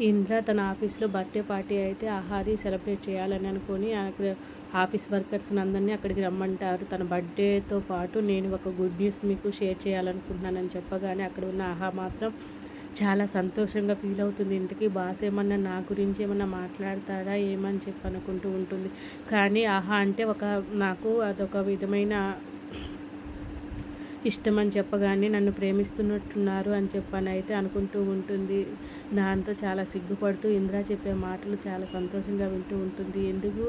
ఇంద్ర తన ఆఫీస్లో birthday party అయితే ఆహాది సెలబ్రేట్ చేయాలని అనుకొని అక్కడ ఆఫీస్ వర్కర్స్ అందరినీ అక్కడికి రమ్మంటారు. తన బర్త్డేతో పాటు నేను ఒక గుడ్ న్యూస్ మీకు షేర్ చేయాలనుకుంటున్నానని చెప్పగానే అక్కడ ఉన్న ఆహా మాత్రం చాలా సంతోషంగా ఫీల్ అవుతుంది. ఇంతకీ బాస్ ఏమన్నా నా గురించి ఏమన్నా మాట్లాడతాడా ఏమని చెప్పి అనుకుంటూ ఉంటుంది. కానీ ఆహా అంటే ఒక నాకు అదొక విధమైన ఇష్టం అని చెప్పగానే నన్ను ప్రేమిస్తున్నట్టున్నారు అని చెప్పని అయితే అనుకుంటూ ఉంటుంది. దాంతో చాలా సిగ్గుపడుతూ ఇంద్ర చెప్పే మాటలు చాలా సంతోషంగా వింటూ ఉంటుంది. ఎందుకు?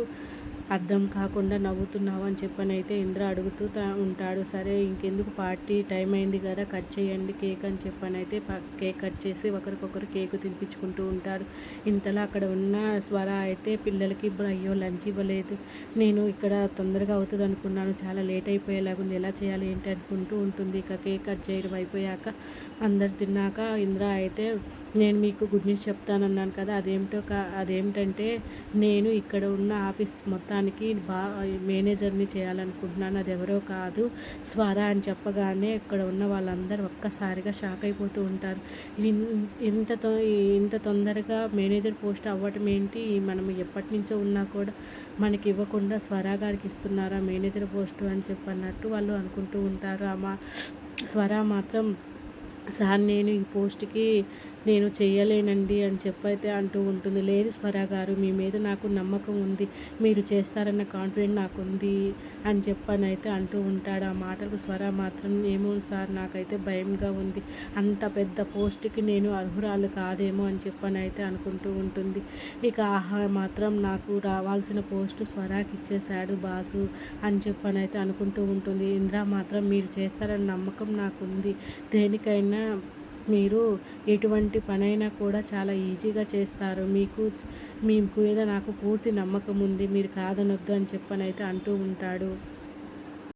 అర్థం కాకుండా నవ్వుతున్నావు అని చెప్పని అయితే ఇంద్ర అడుగుతూ ఉంటాడు. సరే ఇంకెందుకు పార్టీ టైం అయింది కదా కట్ చేయండి కేక్ అని చెప్పని అయితే కేక్ కట్ చేసి ఒకరికొకరు కేక్ తినిపించుకుంటూ ఉంటారు ఇంతలో అక్కడ ఉన్న స్వర అయితే పిల్లలకి ఇప్పుడు అయ్యో లంచ్ ఇవ్వలేదు. నేను ఇక్కడ తొందరగా అవుతుంది అనుకున్నాను. చాలా లేట్ అయిపోయేలాగుంది ఎలా చేయాలి ఏంటి అనుకుంటూ ఉంటుంది. ఇక కేక్ కట్ చేయడం అయిపోయాక అందరు తిన్నాక ఇంద్ర అయితే నేను మీకు గుడ్ న్యూస్ చెప్తానన్నాను కదా అదేమిటో కా అదేమిటంటే నేను ఇక్కడ ఉన్న ఆఫీస్ మొత్తానికి బా మేనేజర్ని చేయాలనుకుంటున్నాను అది ఎవరో కాదు స్వర అని చెప్పగానే ఇక్కడ ఉన్న వాళ్ళందరూ ఒక్కసారిగా షాక్ అయిపోతూ ఉంటారు. ఇంత ఇంత తొందరగా మేనేజర్ పోస్ట్ అవ్వటం ఏంటి? మనం ఎప్పటి నుంచో ఉన్నా కూడా మనకి ఇవ్వకుండా స్వరా గారికి ఇస్తున్నారా మేనేజర్ పోస్టు అని చెప్పన్నట్టు వాళ్ళు అనుకుంటూ ఉంటారు. ఆ మా స్వర మాత్రం సార్ నేను ఈ పోస్ట్కి నేను చేయలేనండి అని చెప్పైతే అంటూ ఉంటుంది. లేదు స్వరా గారు మీ మీద నాకు నమ్మకం ఉంది. మీరు చేస్తారన్న కాన్ఫిడెంట్ నాకు ఉంది అని చెప్పనైతే అంటూ ఉంటాడు. ఆ మాటలకు స్వర మాత్రం ఏమో సార్ నాకైతే భయంగా ఉంది. అంత పెద్ద పోస్ట్కి నేను అర్హురాలు కాదేమో అని చెప్పనైతే అనుకుంటూ ఉంటుంది. ఇక ఆహా మాత్రం నాకు రావాల్సిన పోస్టు స్వరాకి ఇచ్చేశాడు బాసు అని చెప్పనైతే అనుకుంటూ ఉంటుంది. ఇంద్ర మాత్రం మీరు చేస్తారన్న నమ్మకం నాకుంది. దేనికైనా మీరు ఎటువంటి పనైనా కూడా చాలా ఈజీగా చేస్తారు. మీకు మీకు మీద నాకు పూర్తి నమ్మకం ఉంది. మీరు కాదనొద్దు అని చెప్పనైతే అంటూ ఉంటాడు.